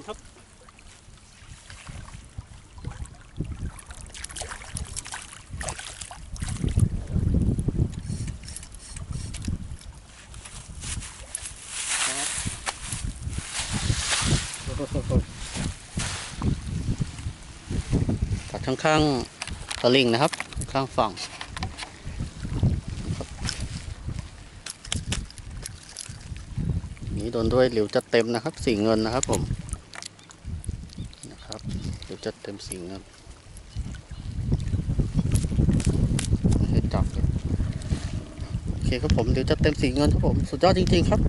นครับตัดข้างๆตะลิงนะครับ ข้างฝั่งครับ นี้โดนด้วยหลิวจะเต็มนะครับสีเงินนะครับผมนะครับหลิวจะเต็มสีเงินไม่ให้จับเลยโอเคครับผมหลิวจะเต็มสีเงินครับผมสุดยอดจริงๆครับ